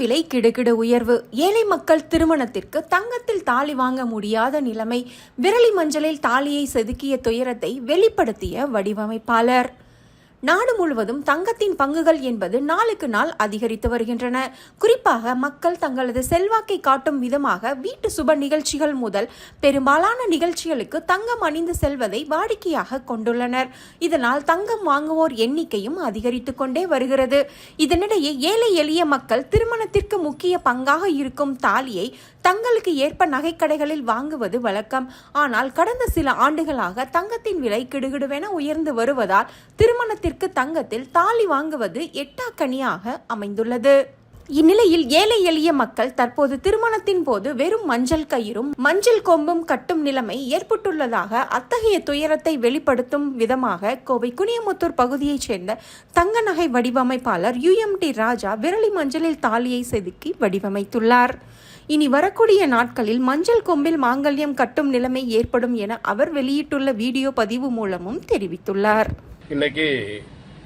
விலை கிடுகிடு உயர்வு. ஏழை மக்கள் திருமணத்திற்கு தங்கத்தில் தாலி வாங்க முடியாத நிலைமை. விரலி மஞ்சளில் தாலியை செதுக்கிய துயரத்தை வெளிப்படுத்திய வடிவமைப்பாளர். நாடு முழுவதும் தங்கத்தின் பங்குகள் என்பது நாளுக்கு நாள் அதிகரித்து வருகின்றன. குறிப்பாக மக்கள் தங்களது செல்வாக்கை காட்டும் விதமாக வீட்டு சுப நிகழ்ச்சிகள் முதல் பெரும்பாலான நிகழ்ச்சிகளுக்கு தங்கம் அணிந்து செல்வதை வாடிக்கையாக கொண்டுள்ளனர். இதனால் தங்கம் வாங்குவோர் எண்ணிக்கையும் அதிகரித்து கொண்டே வருகிறது. இதனிடையே ஏழை எளிய மக்கள் திருமணத்திற்கு முக்கிய பங்காக இருக்கும் தாலியை தங்களுக்கு ஏற்ப நகைக்கடைகளில் வாங்குவது வழக்கம். ஆனால் கடந்த சில ஆண்டுகளாக தங்கத்தின் விலை கிடுகிடுவென உயர்ந்து வருவதால் திருமணத்திற்கு தங்கத்தில் தாலி வாங்குவது எட்டாக்கனியாக அமைந்துள்ளது. இந்நிலையில் ஏழை எளிய மக்கள் தற்போது திருமணத்தின் போது வெறும் மஞ்சள் கயிறும் மஞ்சள் கொம்பும் கட்டும் நிலைமை ஏற்பட்டுள்ளதாக அத்தகைய துயரத்தை வெளிப்படுத்தும் விதமாக கோவை குனியமுத்தூர் பகுதியைச் சேர்ந்த தங்க நகை வடிவமைப்பாளர் யுஎம்டி ராஜா விரலி மஞ்சளில் தாலியை செதுக்கி வடிவமைத்துள்ளார். இனி வரக்கூடிய நாட்களில் மஞ்சள் கொம்பில் மாங்கல்யம் கட்டும் நிலைமை ஏற்படும் என அவர் வெளியிட்டுள்ள வீடியோ பதிவு மூலமும் தெரிவித்துள்ளார். இன்னைக்கு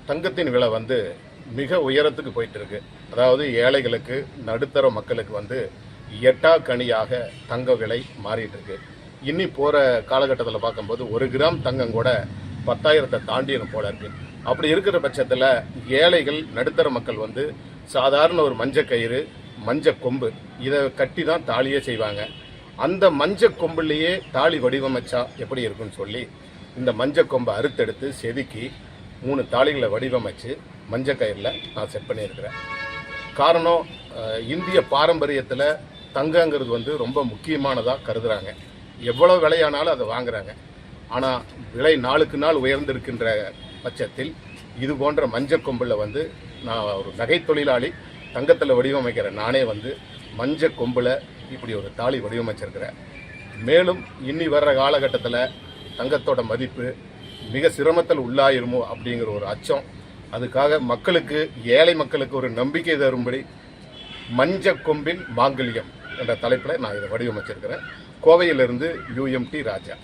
தங்கத்தின் விலை வந்து மிக உயரத்துக்கு போயிட்டு இருக்கு அதாவது ஏழைகளுக்கு நடுத்தர மக்களுக்கு வந்து எட்டா கனியாக தங்க விலை மாறிட்டு இருக்கு இன்னி போற காலகட்டத்தில் பார்க்கும்போது ஒரு கிராம் தங்கம் கூட பத்தாயிரத்தை தாண்டியணும் போல இருக்கு. அப்படி இருக்கிற பட்சத்தில் ஏழைகள் நடுத்தர மக்கள் வந்து சாதாரண ஒரு மஞ்சள் கயிறு மஞ்சள் கொம்பு. இதை கட்டி தான் தாலியே செய்வாங்க. அந்த மஞ்சள் கொம்புலேயே தாலி வடிவமைச்சா எப்படி இருக்கும்னு சொல்லி இந்த மஞ்சள் கொம்பை அறுத்தெடுத்து செதுக்கி மூணு தாலிகளை வடிவமைச்சு மஞ்சள் கயிறில் நான் செட் பண்ணியிருக்கிறேன். காரணம் இந்திய பாரம்பரியத்தில் தங்கங்கிறது வந்து ரொம்ப முக்கியமானதாக கருதுகிறாங்க எவ்வளோ விலையானாலும் அதை வாங்குறாங்க. ஆனால் விலை நாளுக்கு நாள் உயர்ந்திருக்கின்ற பட்சத்தில் இது போன்ற மஞ்சள் கொம்பில் வந்து நான் ஒரு நகை தொழிலாளி தங்கத்தில் வடிவமைக்கிற நானே வந்து மஞ்ச கொம்பில் இப்படி ஒரு தாலி வடிவமைச்சிருக்கிறேன். மேலும் இன்னி வர்ற காலகட்டத்தில் தங்கத்தோட மதிப்பு மிக சிரமத்தில் உள்ளாயிருமோ அப்படிங்கிற ஒரு அச்சம். அதுக்காக மக்களுக்கு ஏழை மக்களுக்கு ஒரு நம்பிக்கை தரும்படி மஞ்ச கொம்பின் மாங்கல்யம் என்ற தலைப்பில் நான் இதை வடிவமைச்சிருக்கிறேன். கோவையிலிருந்து யூஎம்டி ராஜா.